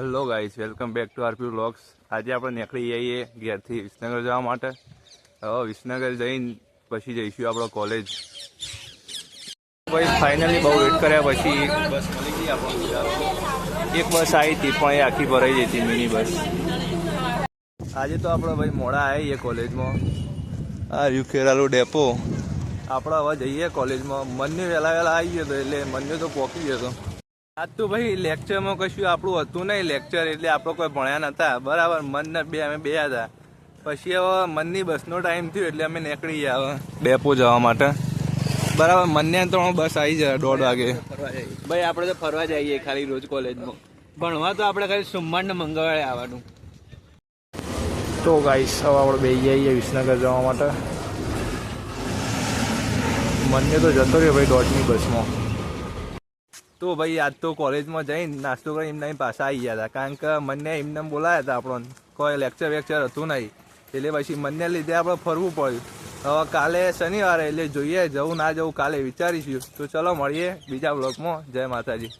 Hello guys welcome back to RP vlogs આજે આપણે નીકળી જઈએ ઘેરથી વિસનગર જવા માટે. હવે વિસનગર જઈને પછી જઈશું આપણો કોલેજ ભાઈ ફાઇનલી બહુ વેટ કર્યા પછી એક બસ મળી ગઈ આપણને. એક બસ આવી હતી પણ એ આખી ભરાઈ જઈ હતી મિની બસ આજે તો આપણે ભાઈ મોડા આવીએ કોલેજમાં આ રહ્યું ખેરાલુ ડેપો આપણે હવે જઈએ કોલેજમાં મન્યુ વહેલા વહેલા આવી ગયો હતો એટલે મનને તો પહોંચી ગયો હતો આજ તો ભાઈ લેક્ચરમાં કશું આપણું હતું નહીં લેક્ચર એટલે આપણે કોઈ ભણ્યા નતા. બરાબર મન ને બે અમે બે હતા. પછી હવે મનની બસનો ટાઈમ થયો એટલે અમે નીકળી ગયા હવે ડેપો જવા માટે. બરાબર મનને તો બસ આવી જાય દોઢ વાગે. ભાઈ આપણે તો ફરવા જઈએ ખાલી રોજ કોલેજમાં. ભણવા તો આપણે ખાલી સોમવાર ને મંગળવારે આવવાનું. તો ગાઈસ હવે આપણે બે જઈએ વિસનગર જવા માટે. મનને તો જતો રહ્યો ભાઈ દોઢની બસમાં. તો ભાઈ, આજ તો કોલેજમાં જઈને નાસ્તો કરી એમના પાછા આવી ગયા હતા. કારણ કે મને એમને બોલાયા હતા આપણને. કોઈ લેક્ચર વેક્ચર હતું નહીં. એટલે પછી મને લીધે આપણે ફરવું પડ્યું. હવે કાલે શનિવારે, એટલે જોઈએ, જવું ના જવું કાલે વિચારીશું. તો ચલો મળીએ બીજા બ્લોગમાં જય માતાજી.